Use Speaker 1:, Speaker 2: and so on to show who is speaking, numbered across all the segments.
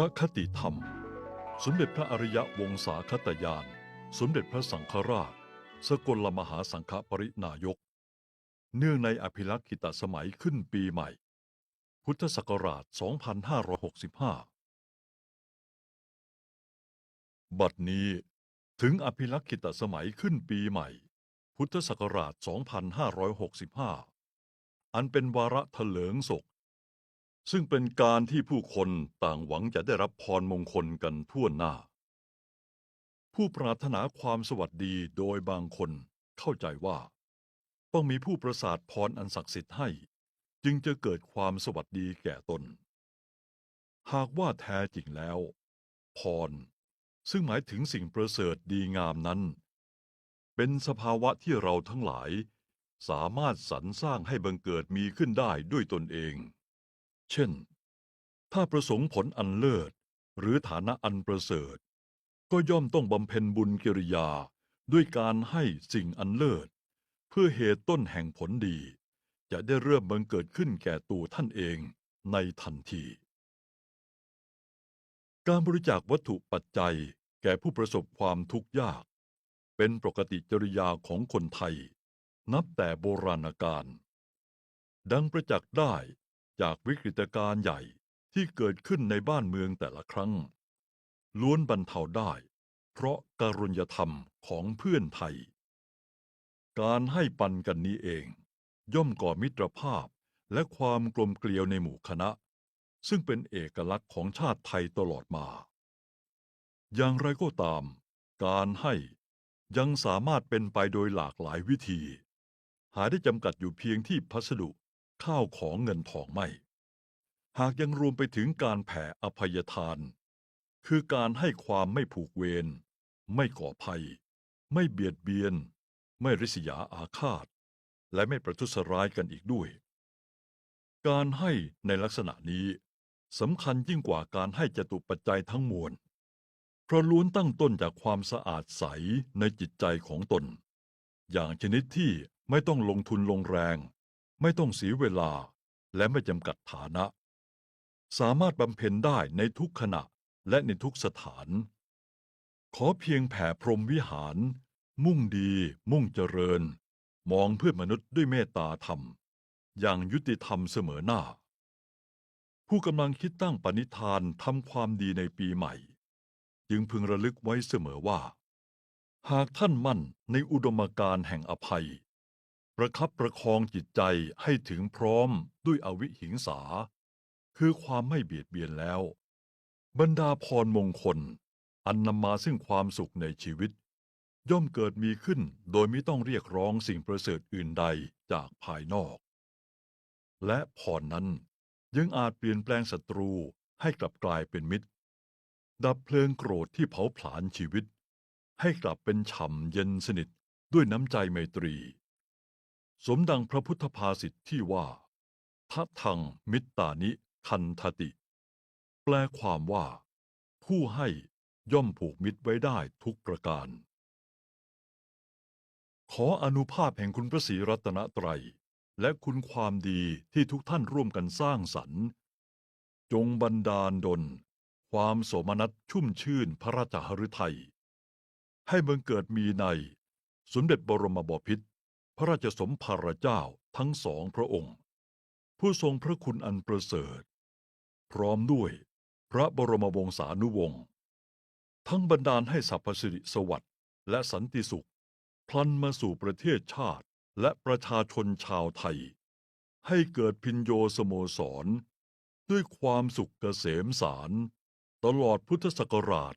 Speaker 1: ระคติธรรม สมเด็จพระอริยวงศาคตยาน สมเด็จพระสังฆราช สกลมหาสังฆปรินายก เนื่องในอภิลักษิตสมัยขึ้นปีใหม่ พุทธศักราช 2565 บัดนี้ถึงอภิลักษิตสมัยขึ้นปีใหม่ พุทธศักราช 2565 อันเป็นวาระเถลิงศก ซึ่งเป็นการที่ผู้คนต่างหวังจะได้รับพรมงคลกันทั่วหน้า ผู้ปรารถนาความสวัสดีโดยบางคนเข้าใจว่า ต้องมีผู้ประสาทพรอันศักดิ์สิทธิ์ให้ จึงจะเกิดความสวัสดีแก่ตน หากว่าแท้จริงแล้ว พร ซึ่งหมายถึงสิ่งประเสริฐดีงามนั้น เป็นสภาวะที่เราทั้งหลาย สามารถสรรสร้างให้บังเกิดมีขึ้นได้ด้วยตนเอง เช่น ถ้าประสงค์ผลอันเลิศ หรือฐานะอันประเสริฐ ก็ย่อมต้องบำเพ็ญบุญกิริยาด้วยการให้สิ่งอันเลิศ เพื่อเหตุต้นแห่งผลดี จะได้เริ่มบังเกิดขึ้นแก่ตัวท่านเองในทันที การบริจาควัตถุปัจจัยแก่ผู้ประสบความทุกข์ยาก เป็นปกติจริยาของคนไทย นับแต่โบราณกาลดังประจักษ์ได้ จากวิกฤตการณ์ใหญ่ที่เกิดขึ้นในบ้านเมืองแต่ละครั้ง ล้วนบรรเทาได้ เพราะการุญยธรรมของเพื่อนไทย การให้ปันกันนี้เอง ย่อมก่อมิตรภาพและความกลมเกลียวในหมู่คณะ ซึ่งเป็นเอกลักษณ์ของชาติไทยตลอดมา อย่างไรก็ตาม การให้ยังสามารถเป็นไปโดยหลากหลายวิธี หาได้จำกัดอยู่เพียงที่พัสดุ ข้าวของเงินทองไม่ หากยังรวมไปถึงการแผ่อภัยทาน คือการให้ความไม่ผูกเวร ไม่ก่อภัย ไม่เบียดเบียน ไม่ริษยาอาฆาต และไม่ประทุษร้ายกันอีกด้วย การให้ในลักษณะนี้สำคัญยิ่งกว่าการให้จตุปัจจัยทั้งมวล เพราะล้วนตั้งต้นจากความสะอาดใสในจิตใจของตน อย่างชนิดที่ไม่ต้องลงทุนลงแรง ไม่ต้องเสียเวลาและไม่จำกัดฐานะ สามารถบำเพ็ญได้ในทุกขณะและในทุกสถาน ขอเพียงแผ่พรมวิหาร มุ่งดี มุ่งเจริญ มองเพื่อมนุษย์ด้วยเมตตาธรรม อย่างยุติธรรมเสมอหน้า ผู้กำลังคิดตั้งปณิธานทำความดีในปีใหม่ จึงพึงระลึกไว้เสมอว่า หากท่านมั่นในอุดมการแห่งอภัย ประคับประคองจิตใจให้ถึงพร้อมด้วยอวิหิงสา คือความไม่เบียดเบียนแล้ว บรรดาพรมงคล อันนำมาซึ่งความสุขในชีวิต ย่อมเกิดมีขึ้นโดยไม่ต้องเรียกร้องสิ่งประเสริฐอื่นใดจากภายนอก และพรนั้นยังอาจเปลี่ยนแปลงศัตรูให้กลับกลายเป็นมิตร ดับเพลิงโกรธที่เผาผลาญชีวิต ให้กลับเป็นฉ่ำเย็นสนิทด้วยน้ำใจไมตรี สมดังพระพุทธภาษิตที่ว่าทัทังมิตตานิคันทติ แปลความว่า ผู้ให้ย่อมผูกมิตรไว้ได้ทุกประการ ขออนุภาพแห่งคุณพระศรีรัตนตรัย และคุณความดีที่ทุกท่านร่วมกันสร้างสรรค์ จงบันดาลดล ความโสมนัสชุ่มชื่นพระราชหฤทัย ให้บังเกิดมีในสมเด็จบรมบพิตร ระราชสมภารเจ้าทั้งสองพระองค์ ผู้ทรงพระคุณอันประเสริฐ พร้อมด้วยพระบรมวงศานุวงศ์ทั้งบรรดาลให้สรรพสิริสวัสดิ์และสันติสุข พลันมาสู่ประเทศชาติและประชาชนชาวไทย ให้เกิดพินโยสโมสร ด้วยความสุขเกษมสาร ตลอดพุทธศักราช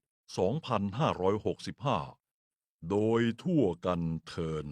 Speaker 1: 2565 โดยทั่วกันเทิน